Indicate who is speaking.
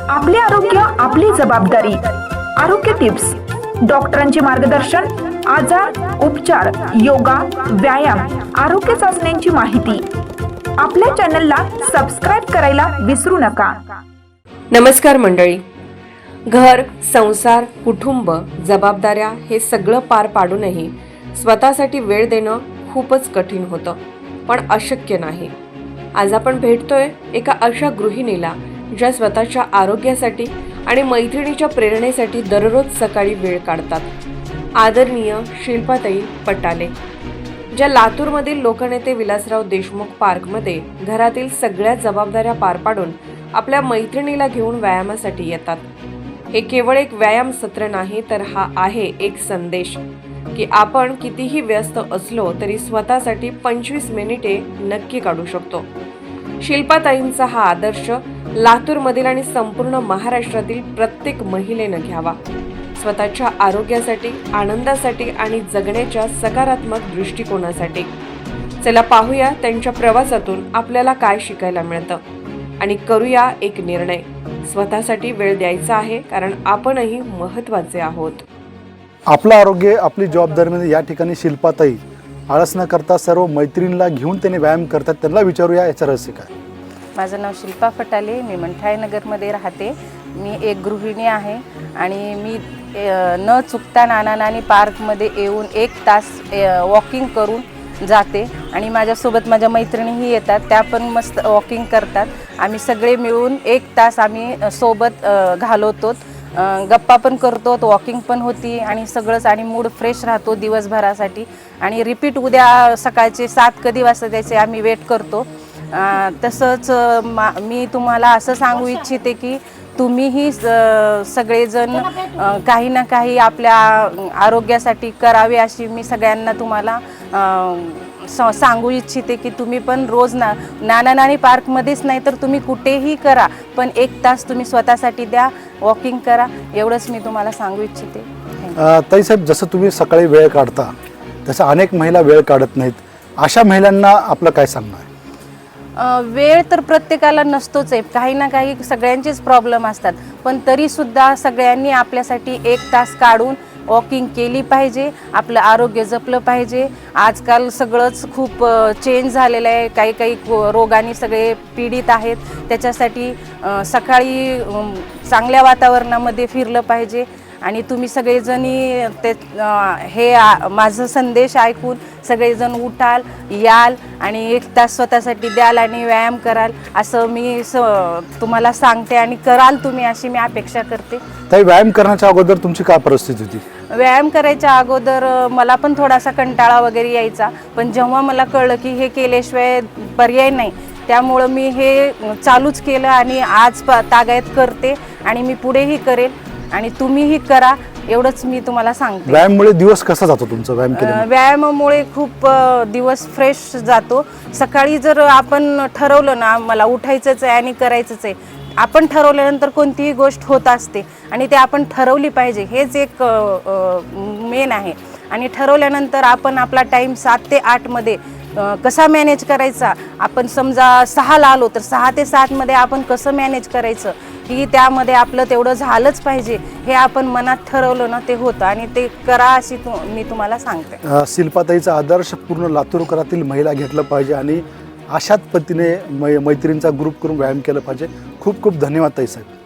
Speaker 1: आपले आरोग्य आपली जबाबदारी. आरोग्य टिप्स. डॉक्टरांचे मार्गदर्शन आजार उपचार योगा व्यायाम आरोग्य चाचण्यांची माहिती. आपल्या चॅनलला सबस्क्राईब करायला विसरू नका.
Speaker 2: नमस्कार मंडळी. घर संसार कुटुंब जबाबदाऱ्या हे सगळं पार पाडूनही स्वतःसाठी वेळ देणं खूपच कठीण होतं पण अशक्य नाही. आज आपण भेटतोय एका अशा गृहिणीला ज्या स्वतःच्या आरोग्यासाठी आणि मैत्रिणीच्या प्रेरणेसाठी दररोज सकाळी वेळ काढतात. आदरणीय शिल्पाताई पटाले ज्या लातूरमधील लोकनेते विलासराव देशमुख पार्कमध्ये घरातील सगळ्या जबाबदाऱ्या पार पाडून आपल्या मैत्रिणीला घेऊन व्यायामासाठी येतात. हे केवळ एक व्यायाम सत्र नाही तर हा आहे एक संदेश की आपण कितीही व्यस्त असलो तरी स्वतःसाठी पंचवीस मिनिटे नक्की काढू शकतो. शिल्पाताईंचा हा आदर्श लातूरमधील आणि संपूर्ण महाराष्ट्रातील प्रत्येक महिलेनं घ्यावा. स्वतःच्या आरोग्यासाठी आनंदासाठी आणि जगण्याच्या सकारात्मक दृष्टिकोनासाठी. चला पाहूया त्यांच्या प्रवासातून आपल्याला काय शिकायला मिळतं. आणि करूया एक निर्णय. स्वतःसाठी वेळ द्यायचा आहे कारण आपणही महत्त्वाचे आहोत.
Speaker 3: आपलं आरोग्य आपली जबाबदारीमध्ये या ठिकाणी शिल्पाताई आळस न करता सर्व मैत्रिणीला घेऊन त्यांनी व्यायाम करतात त्यांना विचारूया याचं रहस्य काय?
Speaker 4: माझं नाव शिल्पा फटाले मी मंठायनगरमध्ये राहते. मी एक गृहिणी आहे आणि मी न चुकता नाना नानी पार्कमध्ये येऊन एक तास वॉकिंग करून जाते. आणि माझ्यासोबत माझ्या मैत्रिणीही येतात त्या पण मस्त वॉकिंग करतात. आम्ही सगळे मिळून एक तास आम्ही सोबत घालवतो गप्पा पण करतो वॉकिंग पण होती आणि सगळंच आणि मूड फ्रेश राहतो दिवसभरासाठी. आणि रिपीट उद्या सकाळचे सात कधी वाजता त्याचे आम्ही वेट करतो. तसंच मा मी तुम्हाला असं सांगू इच्छिते की तुम्हीही स- सगळेजण काही ना काही आपल्या आरोग्यासाठी करावे अशी मी सगळ्यांना तुम्हाला स- सांगू इच्छिते की तुम्ही पण रोज ना नाना नानी पार्कमध्येच नाही तर तुम्ही कुठेही करा पण एक तास तुम्ही स्वतःसाठी द्या वॉकिंग करा एवढंच मी तुम्हाला सांगू इच्छिते.
Speaker 3: ताई साहेब जसं तुम्ही सकाळी वेळ काढता तसं अनेक महिला वेळ काढत नाहीत. अशा महिलांना आपलं काय सांगणं आहे
Speaker 4: वेळ तर प्रत्येकाला नसतोच आहे. काही ना काही सगळ्यांचेच प्रॉब्लेम असतात. पण तरीसुद्धा सगळ्यांनी आपल्यासाठी एक तास काढून वॉकिंग केली पाहिजे. आपलं आरोग्य जपलं पाहिजे. आजकाल सगळंच खूप चेंज झालेलं आहे. काही काही को- रोगांनी सगळे पीडित आहेत. त्याच्यासाठी सकाळी चांगल्या वातावरणामध्ये फिरलं पाहिजे. आणि तुम्ही सगळेजणी ते हे माझं संदेश ऐकून सगळेजण उठाल याल आणि एक तास स्वतःसाठी द्याल आणि व्यायाम कराल असं मी स तुम्हाला सांगते आणि कराल तुम्ही अशी मी अपेक्षा करते.
Speaker 3: ताई व्यायाम करण्याच्या अगोदर तुमची काय परिस्थिती होती?
Speaker 4: व्यायाम करायच्या अगोदर मला पण थोडासा कंटाळा वगैरे यायचा पण जेव्हा मला कळलं की हे केल्याशिवाय पर्याय नाही त्यामुळं मी हे चालूच केलं आणि आज प तागायत करते आणि मी पुढेही करेल. आणि तुम्हीही करा एवढंच मी तुम्हाला सांगते.
Speaker 3: व्यायाममुळे दिवस कसा जातो तुमचा व्यायाम केल्यामुळे?
Speaker 4: व्यायामामुळे खूप अ, दिवस फ्रेश जातो. सकाळी जर आपण ठरवलं ना मला उठायचंच आहे आणि करायचंच आहे आपण ठरवल्यानंतर कोणतीही गोष्ट होत असते आणि ते आपण ठरवली पाहिजे हेच एक मेन आहे. आणि ठरवल्यानंतर आपण आपला टाईम सात ते आठमध्ये अ, कसा मॅनेज करायचा? आपण समजा सहाला आलो तर सहा ते सातमध्ये आपण कसं मॅनेज करायचं? की त्यामध्ये आपलं तेवढं झालंच पाहिजे हे आपण मनात ठरवलं ना ते होतं आणि ते करा अशी तु मी तुम्हाला सांगते.
Speaker 3: शिल्पाताईचा आदर्श पूर्ण लातूरकरातील महिला घेतलं पाहिजे आणि अशाच पद्धतीने मै मैत्रिणींचा ग्रुप करून व्यायाम केला पाहिजे. खूप खूप धन्यवाद ताईसाहेब